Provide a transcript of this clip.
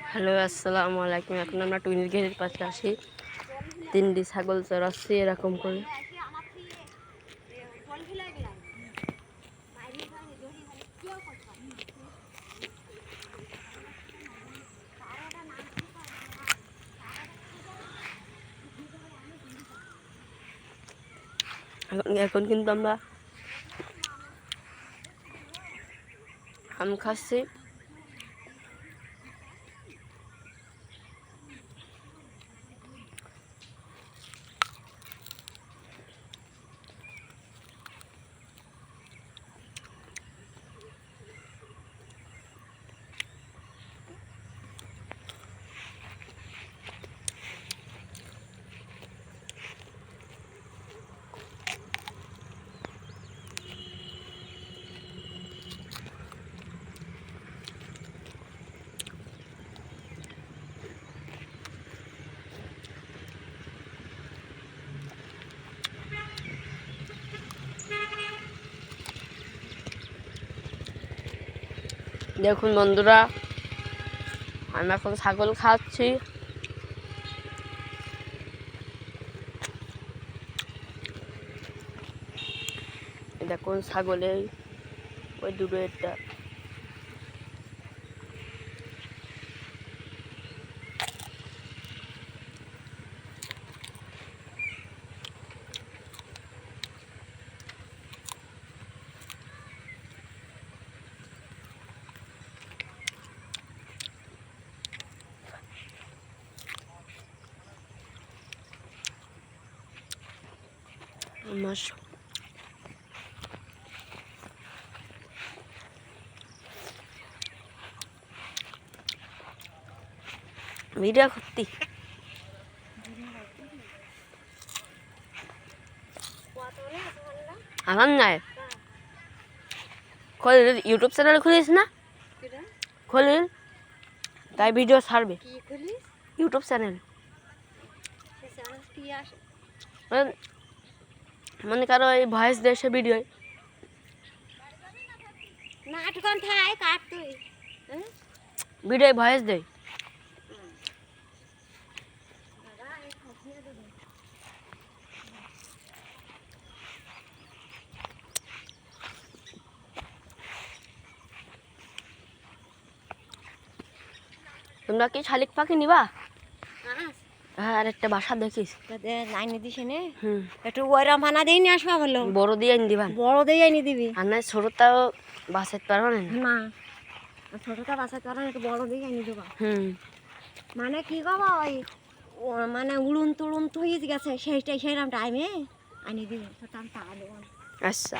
Hello, আসসালামু আলাইকুম। এখন আমরা টুইনির গেটের পাশে আসি তিনটি ছাগল চড়াচ্ছি এরকম করে। এখন কিন্তু আমরা আম খাচ্ছি। দেখুন বন্ধুরা আমি এখন ছাগল খাওয়াচ্ছি দেখুন ছাগলের ওই দূরে একটা আমার ভিডিও করতি। আমার নাই খলিল ইউটিউব চ্যানেল খুলিস না? খলিল তাই ভিডিও ছাড়বে। ইউটিউব চ্যানেল মনে করো এই ভয়েস দেশে ভিডিও? ভিডিও ভয়েস দেয়। তোমরা কি শালিক পাখি নিবা? আর একটা বাসা দেখিস। লাইনে দিস নে হুম। একটু ওইরকম ভানা দিয়ে নিয়ে আসবা ভালো। বড় দিয়ে এনে দিবান বড় দিয়ে এনে দিবি। আর নয় ছোটটাও বাসাইতে পারব না? না। ছোটটা বাসাতে পারেন একটু বড় দিয়ে এনে দেবা। হুম। মানে কি গো ওই মানে উড়ুন তুড়ুন তুই গেছে সেইটাই সেইরকম টাইমে আনি দিবি টাকা আচ্ছা।